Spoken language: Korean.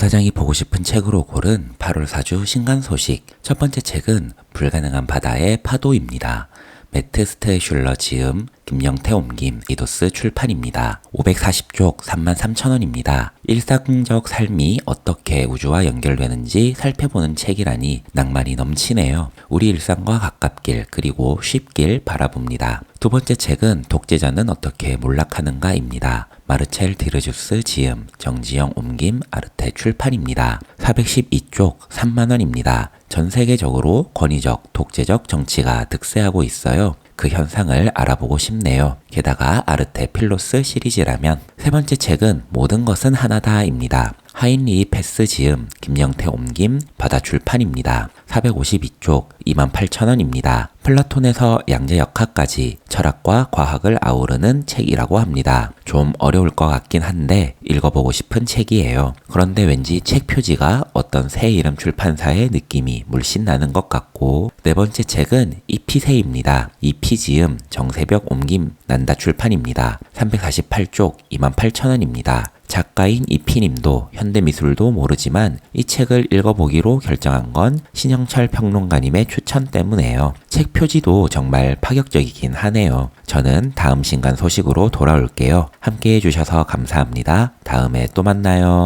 사장이 보고 싶은 책으로 고른 8월 4주 신간 소식. 첫 번째 책은 불가능한 바다의 파도입니다. 매트 스테슐러 지음, 김영태 옮김, 이도스 출판입니다. 540쪽 33,000원입니다. 일상적 삶이 어떻게 우주와 연결되는지 살펴보는 책이라니 낭만이 넘치네요. 우리 일상과 가깝길 그리고 쉽길 바라봅니다. 두 번째 책은 독재자는 어떻게 몰락하는가입니다. 마르첼 디르주스 지음, 정지영 옮김, 아르테 출판입니다. 412쪽 3만원입니다. 전 세계적으로 권위적, 독재적 정치가 득세하고 있어요. 그 현상을 알아보고 싶네요. 게다가 아르테 필로스 시리즈라면 세 번째 책은 모든 것은 하나다입니다. 하인리 패스 지음, 김영태 옮김, 바다 출판입니다. 452쪽 28,000원입니다. 플라톤에서 양자 역학까지 철학과 과학을 아우르는 책이라고 합니다. 좀 어려울 것 같긴 한데 읽어보고 싶은 책이에요. 그런데 왠지 책 표지가 어떤 새 이름 출판사의 느낌이 물씬 나는 것 같고 네 번째 책은 이피세입니다. 이피지음 정세벽 옮김 난다 출판입니다. 348쪽 28,000원입니다. 작가인 이피님도 현대미술도 모르지만 이 책을 읽어보기로 결정한 건 신영철 평론가님의 추천 때문에요. 책 표지도 정말 파격적이긴 하네요. 저는 다음 신간 소식으로 돌아올게요. 함께 해주셔서 감사합니다. 다음에 또 만나요.